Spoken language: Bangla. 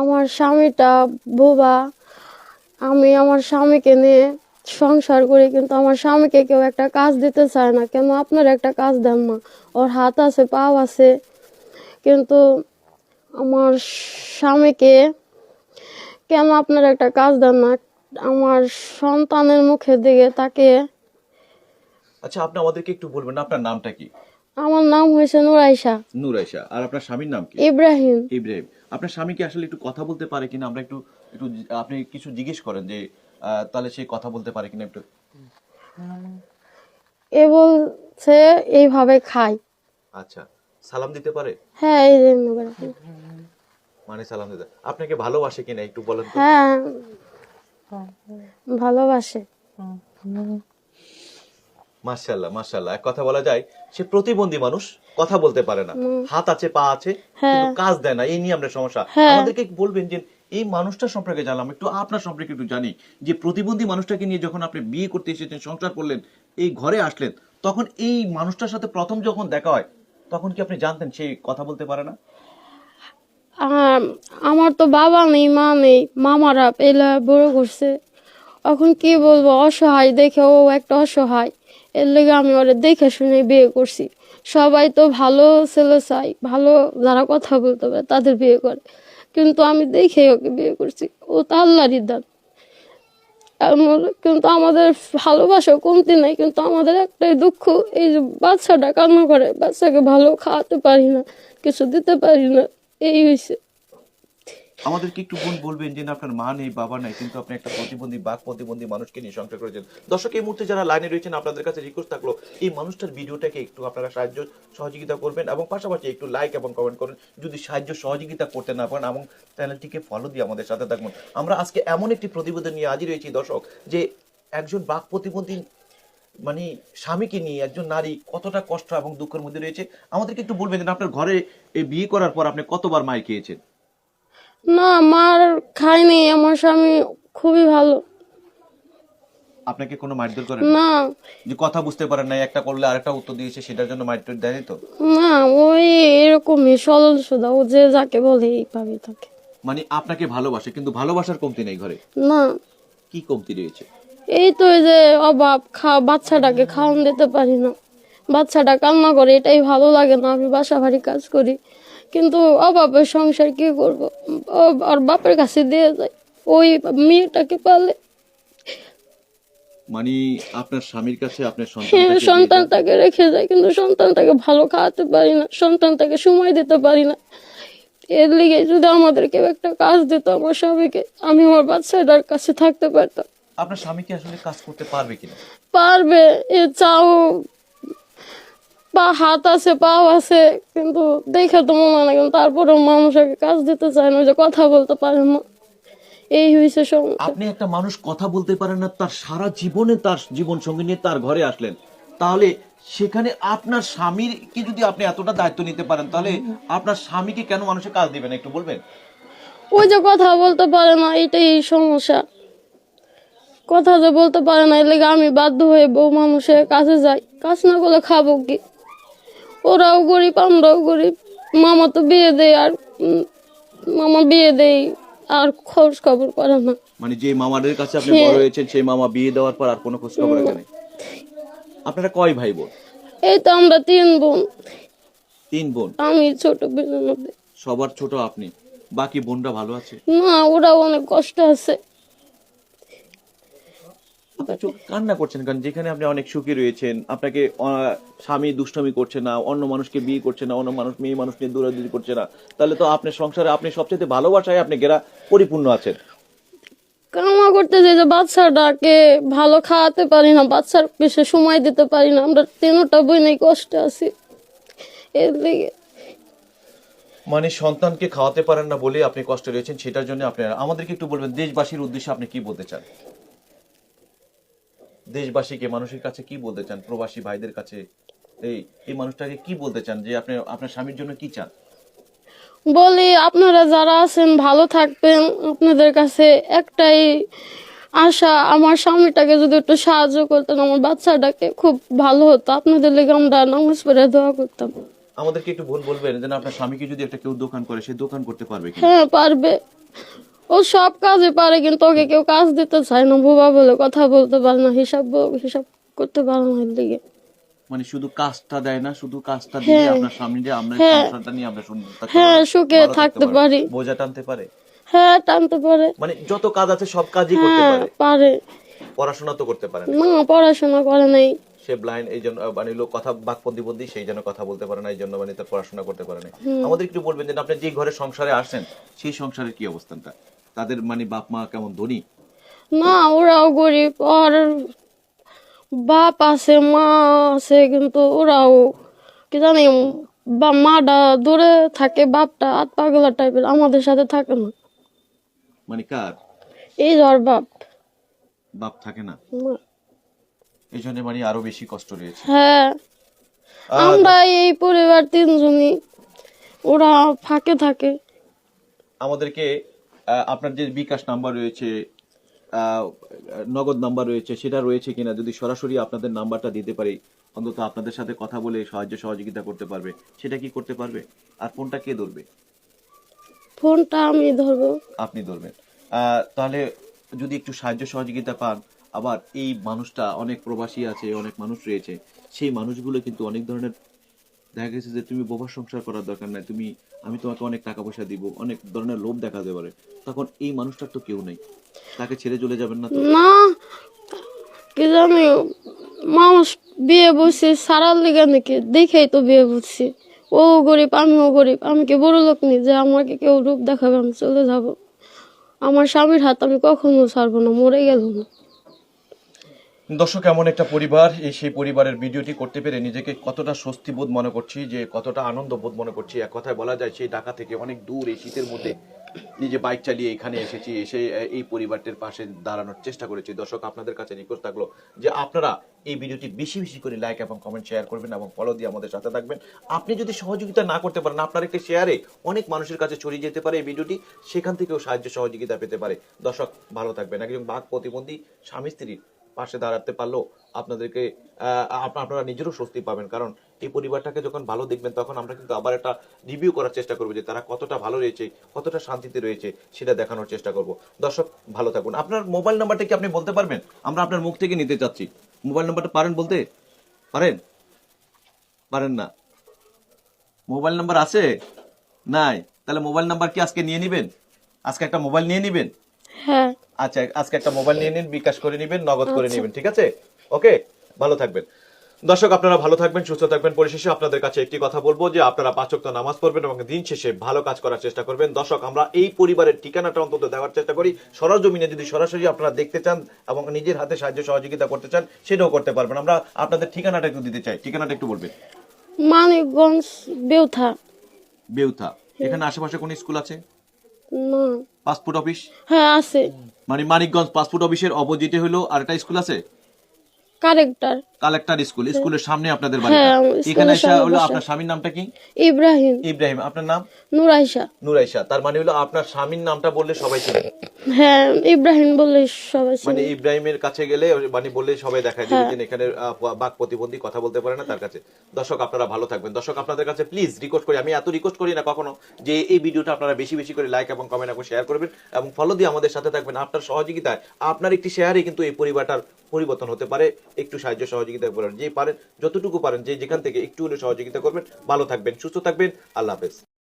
আমার স্বামীটা বোবা। আমি আমার স্বামীকে নিয়ে সংসার করি, কিন্তু আমার স্বামীকে কেউ একটা কাজ দিতে চায় না। কেন? আপনার একটা কাজ দেন না। ওর হাত আছে, পাও আছে। কিন্তু আমার স্বামীকে কেন আপনার একটা কাজ দেন না? আমার সন্তানের মুখের দিকে তাকে আচ্ছা আপনি আমাদেরকে একটু বলবেন, আপনার নামটা কি? আমার নাম হয়েছে নুরাইশা। নুরাইশা। আর আপনার স্বামীর নাম কি? ইব্রাহিম। ইব্রাহিম। আপনার স্বামী কি আসলে একটু কথা বলতে পারে কিনা? আমরা একটু একটু আপনি কিছু জিজ্ঞেস করেন যে তাহলে সে কথা বলতে পারে কিনা একটু। এ বলছে এইভাবে খাই। আচ্ছা। সালাম দিতে পারে? হ্যাঁ এই যে মানে সালাম দিতে আপনাকে ভালোবাসে কিনা? একটু বলেন হ্যাঁ। ভালোবাসে। মাশাল্লাহ মাশাল্লাহ এক কথা বলা যায় সে প্রতিবন্ধী মানুষ কথা বলতে পারে না। হাত আছে পা আছে কিন্তু কাজ দেয় না এই নিয়ে আমরা সমস্যা। হ্যাঁ। আমাদেরকে বলবেন যে এই মানুষটা সম্পর্কে জানলাম একটু আপনার সম্পর্কে একটু জানি। যে প্রতিবন্ধী মানুষটাকে নিয়ে যখন আপনি বিয়ে করতে এসেছেন সংসার করলেন এই ঘরে আসলেন তখন এই মানুষটার সাথে প্রথম যখন দেখা হয় তখন কি আপনি জানতেন সেই কথা বলতে পারে না? আমার তো বাবা নেই মা নেই মামারা পেলা বড় করছে। এখন কি বলব অসহায় দেখে ও একটা অসহায়। এর লেগে আমি ওরে দেখে শুনে বিয়ে করছি। সবাই তো ভালো ছেলে চাই, ভালো যারা কথা বলতে পারে তাদের বিয়ে করে। কিন্তু আমি দেখে ওকে বিয়ে করছি। ও তো আল্লাহরই দান। কিন্তু আমাদের ভালোবাসা কমতি নাই, কিন্তু আমাদের একটাই দুঃখ, এই যে বাচ্চাটা কান্না করে, বাচ্চাকে ভালো খাওয়াতে পারি না, কিছু দিতে পারি না, এই হয়েছে আমাদেরকে একটু বোন বলবেন যে না, আপনার মা নেই বাবা নেই কিন্তু আপনি একটা প্রতিবন্ধী বাক প্রতিবন্ধী মানুষকে নিয়ে সংসার করেছেন। দর্শক এই মুহূর্তে যারা লাইনে রয়েছেন আপনাদের কাছে রিকোয়েস্ট থাকল এই মানুষটার ভিডিওটাকে একটু আপনারা সাহায্য সহযোগিতা করবেন এবং পাশাপাশি একটু লাইক এবং কমেন্ট করুন। যদি সাহায্য সহযোগিতা করতে না পারেন এবং চ্যানেলটিকে ফলো দিয়ে আমাদের সাথে থাকবেন আমরা আজকে এমন একটি প্রতিবেদন নিয়ে হাজির হয়েছি দর্শক যে একজন বাক প্রতিবন্ধী মানে স্বামীকে নিয়ে একজন নারী কতটা কষ্ট এবং দুঃখের মধ্যে রয়েছে আমাদেরকে একটু বলবেন যে আপনার ঘরে বিয়ে করার পর আপনি কতবার মায়ের খেয়েছেন? না মার খায়নি আমার স্বামী খুবই ভালো। আপনাকে কোনো মারধর করে না। যে কথা বুঝতে পারেন না একটা করলে আরেকটা উত্তর দিয়েছে সেটার জন্য মারধর দেয়নি তো? না ওই এরকমই সরল সোজা ও যে যাকে বলে এইভাবে থাকে। মানে আপনাকে ভালোবাসে কিন্তু ভালোবাসার কমতি নেই ঘরে? না। কি কমতি রয়েছে? এই তো এই যে অভাব খা বাচ্চাটাকে খাওয়ান দিতে পারি না। বাচ্চাটা কান্না করে এটাই ভালো লাগে না আমি বাসা বাড়ি কাজ করি। কিন্তু অভাবের সংসার কি করব? আর বাপের কাছে দিয়ে যায়। ওই মেয়েটাকে পালে। মানে আপনার স্বামীর কাছে আপনার হ্যাঁ সন্তান সন্তানটাকে রেখে যায় কিন্তু সন্তানটাকে ভালো খাওয়াতে পারি না সন্তানটাকে সময় দিতে পারি না। এর লিগে যদি আমাদের কেউ একটা কাজ দিত আমার স্বামীকে আমি আমার বাচ্চাটার কাছে থাকতে পারতাম। আপনার স্বামী কি আসলে কাজ করতে পারবে কিনা? পারবে এ চাও পা হাত আছে পাও আছে কিন্তু দেখে তো মনে হয় না কিন্তু তারপরেও মানুষকে কাজ দিতে চায় না যে কথা বলতে পারে না। এই হয়েছে আপনি একটা মানুষ কথা বলতে পারেন না তার সারা জীবনে তার জীবন সঙ্গী নিয়ে তার ঘরে আসলেন। তাহলে সেখানে আপনার স্বামীর কি যদি আপনি এতটা দায়িত্ব নিতে পারেন তাহলে আপনার স্বামীকে কেন মানুষের কাজ দিবেন একটু বলবেন? ওই যে কথা বলতে পারে না এটাই সমস্যা। কথা যে বলতে পারে না এর লেগে আমি বাধ্য হয়ে বউ মানুষের কাছে যাই। কাজ না করলে খাব কি? ওরাও গরিব আমরাও গরিব। মামা তো বিয়ে দেয় আর মামা বিয়ে দেয় আর খোঁজ খবর করে না। মানে যে মামাদের কাছে আপনি বড় হয়েছেন সেই মামা বিয়ে দেওয়ার পর আর কোনো খোঁজ খবর রাখে নাই? আপনারা কয় ভাই বোন? এই তো আমরা তিন বোন। তিন বোন? আমি ছোট বোনের মধ্যে। সবার ছোট আপনি। বাকি বোনরা ভালো আছে? না ওরাও অনেক কষ্ট আছে। কান্না করছেন কারণ যেখানে আপনি অনেক সুখী রয়েছেন আপনাকে স্বামী দুষ্টামি করছে না অন্য মানুষকে বিয়ে করছে না অন্য মানুষ মেয়ে মানুষ নিয়ে দৌড়াদৌড়ি করছে না তাহলে তো আপনার সংসারে আপনি সবচেয়ে ভালোবাসায় আপনি গেরা পরিপূর্ণ আছেন। কামা করতে যে যে বাচ্চাটাকে ভালো খাওয়াতে পারি না বাচ্চার পেশে সময় দিতে পারি না আমরা তিনটা বই নেই কষ্টে আছি। এর লেগে মানে সন্তানকে খাওয়াতে পারেন না বলে আপনি কষ্ট রয়েছেন সেটার জন্য আপনি আমাদেরকে একটু বলবেন দেশবাসীর উদ্দেশ্যে আপনি কি বলতে চান? দেশবাসীকে মানুষের কাছে কি বলতে চান? প্রবাসী ভাইদের কাছে এই এই মানুষটাকে কি বলতে চান যে আপনি আপনার স্বামীর জন্য কি চান? বলি আপনারা যারা আছেন ভালো থাকবেন। আপনাদের কাছে একটাই আশা আমার স্বামীটাকে যদি একটু সাহায্য করতেন আমার বাচ্চাটাকে খুব ভালো হতো। আপনাদের লেগে আমরা নামাজ পড়ে দোয়া করতাম। আমাদেরকে একটু ভুল বলবেন যে না, আপনার স্বামীকে যদি একটা কেউ দোকান করে সে দোকান করতে পারবে কি হ্যাঁ পারবে। ও সব কাজে পারে কিন্তু ওকে কেউ কাজ দিতে চায় না। বুবা বলে কথা বলতে পারে না হিসাব হিসাব করতে পারে না এর দিকে। মানে শুধু কাজটা দেয় না শুধু কাজটা দিয়ে হ্যাঁ। আপনার সামনে যে আমরা হ্যাঁ। সংসারটা নিয়ে আমরা সুন্দর হ্যাঁ, সুখে থাকতে পারি। বোঝা টানতে পারে। হ্যাঁ টানতে পারে। মানে যত কাজ আছে সব কাজই করতে হ্যাঁ পারে। পারে। পড়াশোনা তো করতে পারে না। পড়াশোনা করে নাই। সে ব্লাইন্ড এই জন্য মানে লোক কথা বাক প্রতিবন্ধী সেই জন্য কথা বলতে পারে না এই জন্য মানে তার পড়াশোনা করতে পারে না। আমাদের একটু বলবেন যে আপনি যে ঘরে সংসারে আসেন সেই সংসারের কি অবস্থানটা? তাদের মানে বাপ মা কেমন ধনী? না ওরাও গরিব আর বাপ আছে মা আছে কিন্তু ওরাও কি জানি বা মাটা দূরে থাকে বাপটা আত পাগলা টাইপের আমাদের সাথে থাকে না। মানে কার? এই জ্বর বাপ। বাপ থাকে না। এই জন্য মানে আরও বেশি কষ্ট রয়েছে। হ্যাঁ। আমরা এই পরিবার তিনজনই ওরা ফাঁকে থাকে। আমাদেরকে আপনার যে বিকাশ নাম্বার রয়েছে নগদ নাম্বার রয়েছে সেটা রয়েছে কিনা যদি সরাসরি আপনাদের নাম্বারটা দিতে পারি অন্তত আপনাদের সাথে কথা বলে সাহায্য সহযোগিতা করতে পারবে। সেটা কি করতে পারবে? আর ফোনটা কে ধরবে? ফোনটা আমি ধরবো। আপনি ধরবেন। আহ, তাহলে যদি একটু সাহায্য সহযোগিতা পান আবার এই মানুষটা অনেক প্রবাসী আছে অনেক মানুষ রয়েছে সেই মানুষগুলো কিন্তু অনেক ধরনের দেখা গেছে যে তুমি বোবার সংসার করার দরকার নাই, তুমি, আমি তোমাকে অনেক টাকা পয়সা দিব, অনেক ধরনের লোভ দেখাতে পারে তখন এই মানুষটার তো কেউ নেই। তাকে ছেড়ে চলে যাবেন না তো? না কি জানি, মানুষ বিয়ে বসছি সারার লিগে নাকি দেখেই তো বিয়ে বসছি ও গরিব, আমিও গরিব, আমি কি বড় লোক নি যে আমাকে কেউ রূপ দেখাবে, আমি চলে যাব। আমার স্বামীর হাত আমি কখনো ছাড়বো না, মরে গেল না দর্শক, এমন একটা পরিবার, এই সেই পরিবারের ভিডিওটি করতে পেরে নিজেকে কতটা স্বস্তি বোধ মনে করছি, যে কতটা আনন্দ বোধ মনে করছি। এক কথায় বলা যায়, সেই ঢাকা থেকে অনেক দূর এই শীতের মধ্যে নিজে বাইক চালিয়ে এখানে এসেছি, এসে এই পরিবারটির পাশে দাঁড়ানোর চেষ্টা করেছি। দর্শক, আপনাদের কাছে রিকোয়েস্ট থাকল যে আপনারা এই ভিডিওটি বেশি বেশি করে লাইক এবং কমেন্ট শেয়ার করবেন এবং ফলো দিয়ে আমাদের সাথে থাকবেন। আপনি যদি সহযোগিতা না করতে পারেন, আপনার একটি শেয়ারে অনেক মানুষের কাছে ছড়িয়ে যেতে পারে এই ভিডিওটি, সেখান থেকেও সাহায্য সহযোগিতা পেতে পারে। দর্শক, ভালো থাকবেন। একজন বাঘ প্রতিবন্ধী স্বামী স্ত্রীর পাশে দাঁড়াতে পারলেও আপনাদেরকে আপনারা নিজেরও স্বস্তি পাবেন। কারণ এই পরিবারটাকে যখন ভালো দেখবেন, তখন আমরা কিন্তু আবার একটা রিভিউ করার চেষ্টা করব যে তারা কতটা ভালো রয়েছে, কতটা শান্তিতে রয়েছে, সেটা দেখানোর চেষ্টা করব। দর্শক, ভালো থাকুন। আপনার মোবাইল নাম্বারটা কি আপনি বলতে পারবেন? আমরা আপনার মুখ থেকে নিতে চাচ্ছি। মোবাইল নাম্বারটা পারেন বলতে? পারেন? পারেন না। মোবাইল নাম্বার আছে? নাই। তাহলে মোবাইল নাম্বার কি আজকে নিয়ে নিবেন? আজকে একটা মোবাইল নিয়ে নিবেন? হ্যাঁ। আচ্ছা আজকে একটা মোবাইল নিয়ে নিন বিকাশ করে নেবেন নগদ করে নেবেন ঠিক আছে? ওকে ভালো থাকবেন। দর্শক আপনারা ভালো থাকবেন সুস্থ থাকবেন। পরিশেষে আপনাদের কাছে একটি কথা বলব যে আপনারা পাঁচ ওয়াক্ত নামাজ পড়বেন এবং দিন শেষে ভালো কাজ করার চেষ্টা করবেন। দর্শক আমরা এই পরিবারের ঠিকানাটা অন্তত দেওয়ার চেষ্টা করি। সরজমিনে যদি সরাসরি আপনারা দেখতে চান এবং নিজের হাতে সাহায্য সহযোগিতা করতে চান সেটাও করতে পারবেন। আমরা আপনাদের ঠিকানাটা একটু দিতে চাই। ঠিকানাটা একটু বলবেন। মানিকগঞ্জ বেউথা। বেউথা। এখানে আশেপাশে কোন স্কুল আছে? না। পাসপোর্ট অফিস হ্যাঁ আছে। মানে মানিকগঞ্জ পাসপোর্ট অফিসের অপোজিটে হলো আরেকটা স্কুল আছে? কারেক্টার কালেক্টর স্কুল স্কুলের সামনে আপনাদের বাড়ি হ্যাঁ, এখানে এসে হলো আপনার স্বামীর নামটা কি? ইব্রাহিম। ইব্রাহিম আপনার নাম? নুরাইশা নুরাইশা তার মানে হলো আপনার স্বামীর নামটা বললে সবাই চিনে। হ্যাঁ ইব্রাহিম বললে সবাই চিনে। মানে ইব্রাহিমের কাছে গেলে মানে বললে সবাই দেখায় হ্যাঁ। যে এখানে বাক প্রতিবন্ধী কথা বলতে পারে না তার কাছে। দর্শক আপনারা ভালো থাকবেন। দর্শক আপনাদের কাছে প্লিজ রিকোয়েস্ট করি। আমি এত রিকোয়েস্ট করি না কখনো যে এই ভিডিওটা আপনারা বেশি বেশি করে লাইক এবং কমেন্ট এবং শেয়ার করবেন এবং ফলো দিয়ে আমাদের সাথে থাকবেন। আপনার সহযোগিতায় আপনার একটি শেয়ারে কিন্তু এই পরিবারটার পরিবর্তন হতে পারে। একটু সাহায্য সহযোগিতা করেন। যে পারেন, যতটুকু পারেন, যে যেখান থেকে একটু হলে সহযোগিতা করবেন। ভালো থাকবেন, সুস্থ থাকবেন। আল্লাহ হাফেজ।